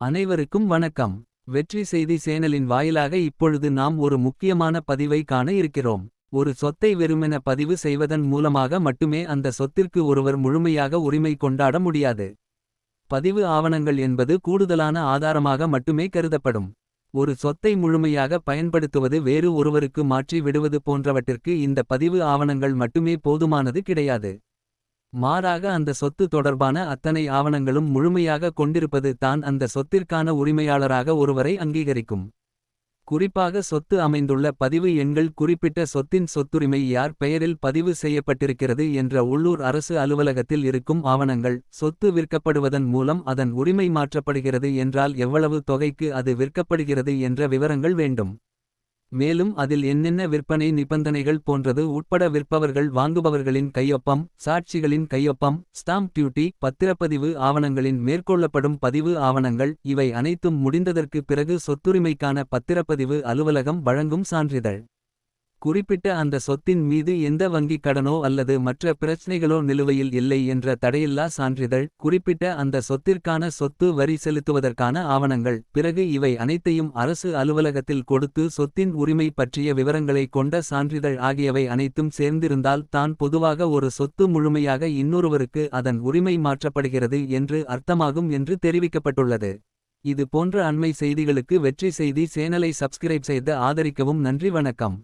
அனைவருக்கும் வணக்கம். வெற்றி செய்தி சேனலின் வாயிலாக இப்பொழுது நாம் ஒரு முக்கியமான பதிவை காண இருக்கிறோம். ஒரு சொத்தை வெறுமென பதிவு செய்வதன் மூலமாக மட்டுமே அந்த சொத்திற்கு ஒருவர் முழுமையாக உரிமை கொண்டாட முடியாது. பதிவு ஆவணங்கள் என்பது கூடுதலான ஆதாரமாக மட்டுமே கருதப்படும். ஒரு சொத்தை முழுமையாக பயன்படுத்துவது வேறு ஒருவருக்கு மாற்றி விடுவது போன்றவற்றிற்கு இந்த பதிவு ஆவணங்கள் மட்டுமே போதுமானது கிடையாது. மாறாக அந்த சொத்து தொடர்பான அத்தனை ஆவணங்களும் முழுமையாக கொண்டிருப்பது தான் அந்த சொத்திற்கான உரிமையாளராக ஒருவரை அங்கீகரிக்கும். குறிப்பாக சொத்து அமைந்துள்ள பதிவு எண்கள் குறிப்பிட்ட சொத்தின் சொத்துரிமை யார் பெயரில் பதிவு செய்யப்பட்டிருக்கிறது என்ற உள்ளூர் அரசு அலுவலகத்தில் இருக்கும் ஆவணங்கள் சொத்து விற்கப்படுவதன் மூலம் அதன் உரிமை மாற்றப்படுகிறது என்றால் எவ்வளவு தொகைக்கு அது விற்கப்படுகிறது என்ற விவரங்கள் வேண்டும். மேலும் அதில் என்னென்ன விற்பனை நிபந்தனைகள் போன்றது உட்பட விற்பவர்கள் வாங்குபவர்களின் கையொப்பம் சாட்சிகளின் கையொப்பம் ஸ்டாம்ப் டியூட்டி பத்திரப்பதிவு ஆவணங்களின் மேற்கொள்ளப்படும் பதிவு ஆவணங்கள் இவை அனைத்தும் முடிந்ததற்கு பிறகு சொத்துரிமைக்கான பத்திரப்பதிவு அலுவலகம் வழங்கும் சான்றிதழ். குறிப்பிட்ட அந்த சொத்தின் மீது எந்த வங்கிக் கடனோ அல்லது மற்ற பிரச்சினைகளோ நிலுவையில் இல்லை என்ற தடையில்லா சான்றிதழ் குறிப்பிட்ட அந்த சொத்திற்கான சொத்து வரி செலுத்துவதற்கான ஆவணங்கள் பிறகு இவை அனைத்தையும் அரசு அலுவலகத்தில் கொடுத்து சொத்தின் உரிமை பற்றிய விவரங்களை கொண்ட சான்றிதழ் ஆகியவை அனைத்தும் சேர்ந்திருந்தால் தான் பொதுவாக ஒரு சொத்து முழுமையாக இன்னொருவருக்கு அதன் உரிமை மாற்றப்படுகிறது என்று அர்த்தமாகும் என்று தெரிவிக்கப்பட்டுள்ளது. இது போன்ற அண்மை செய்திகளுக்கு வெற்றி செய்தி சேனலை சப்ஸ்கிரைப் செய்து ஆதரிக்கவும் நன்றி வணக்கம்.